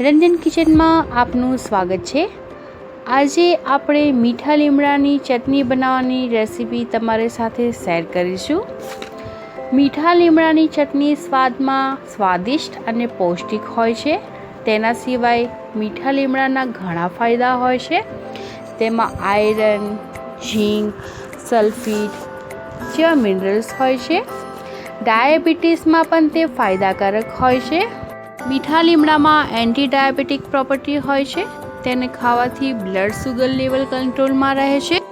રંજન કિચનમાં આપનું સ્વાગત છે. આજે આપણે મીઠા લીમડાની ચટણી બનાવવાની રેસીપી તમારી સાથે શેર કરીશું. મીઠા લીમડાની ચટણી સ્વાદમાં સ્વાદિષ્ટ અને પૌષ્ટિક હોય છે. તેના સિવાય મીઠા લીમડાના ઘણા ફાયદા હોય છે. તેમાં આયરન, ઝીંક, સલ્ફેટ જેવા મિનરલ્સ હોય છે. ડાયાબિટીસમાં પણ તે ફાયદાકારક હોય છે. મીઠા લીમડામાં એન્ટી ડાયાબિટીક પ્રોપર્ટી હોય છે. તેને ખાવાથી બ્લડ સુગર લેવલ કંટ્રોલમાં રહે છે.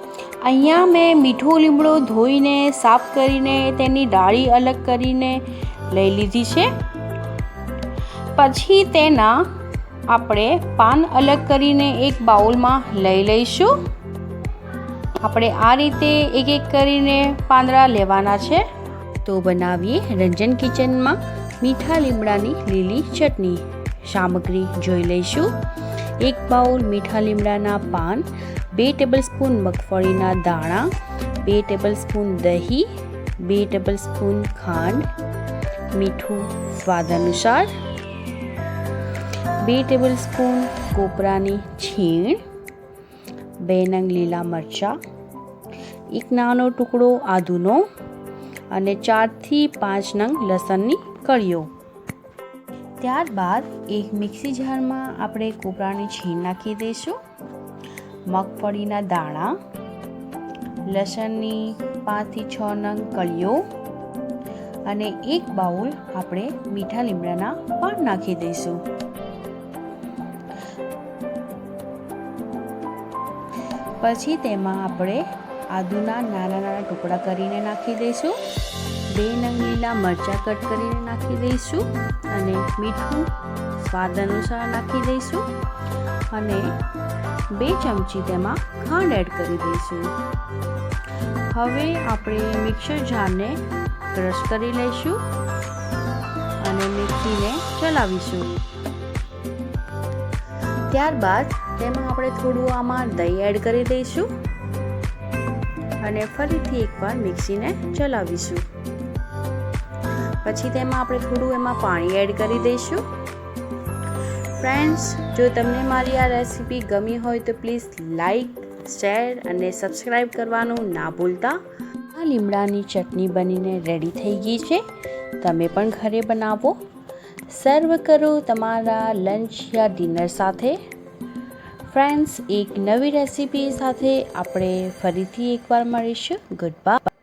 અહીંયા મેં મીઠો લીમડો ધોઈને, સાફ કરીને, તેની ડાળી અલગ કરીને લઈ લીધી છે. પછી તેના આપણે પાન અલગ કરીને એક બાઉલમાં લઈ લઈશું. આપણે આ રીતે એક એક કરીને પાંદડા લેવાના છે. તો બનાવીએ રંજન કિચનમાં. મીઠા લીમડાની લીલી ચટણી. સામગ્રી જોઈ લઈશું. એક બાઉલ મીઠા લીમડાના પાન, બે ટેબલસ્પૂન મગફળીના દાણા, બે ટેબલસ્પૂન દહીં, બે ટેબલસ્પૂન ખાંડ, મીઠું સ્વાદ અનુસાર, બે ટેબલસ્પૂન કોપરાની છીણ, બે નંગ લીલા મરચાં, એક નાનો ટુકડો આદુનો અને ચારથી પાંચ નંગ લસણની કળીઓ. ત્યારબાદ એક મિક્સી જારમાં આપણે કોપરાની છીણ નાખી દઈશું. મગફળીના દાણા, લસણની પાંચથી છ નંગ કળીઓ અને એક બાઉલ આપણે મીઠા લીમડાના પાન નાખી દઈશું. પછી તેમાં આપણે આદુના નાના નાના ટુકડા કરીને નાખી દઈશું. બે નંગ લીલા મરચાં કટ કરીને નાખી દઈશું અને મીઠું સ્વાદ અનુસાર નાખી દઈશું. અને બે ચમચી તેમાં ખાંડ એડ કરી દઈશું. હવે આપણે મિક્સર જારને ક્રશ કરી લઈશું અને મિક્સીને ચલાવીશું. ત્યારબાદ તેમાં આપણે થોડું આમાં દહીં એડ કરી દઈશું. અને ફરીથી એકવાર મિક્સીને ચલાવીશું. પછી તેમાં આપણે થોડું એમાં પાણી એડ કરી દઈશું. ફ્રેન્ડ્સ, જો તમને મારી આ રેસીપી ગમી હોય તો પ્લીઝ લાઈક, શેર અને સબસ્ક્રાઈબ કરવાનું ના ભૂલતા. આ લીમડાની ચટણી બનીને રેડી થઈ ગઈ છે. તમે પણ ઘરે બનાવો. સર્વ કરો તમારા લંચ યા ડિનર સાથે. ફ્રેન્ડ્સ એક નવી રેસીપી સાથે આપણે ફરીથી એકવાર મળીશું. Good bye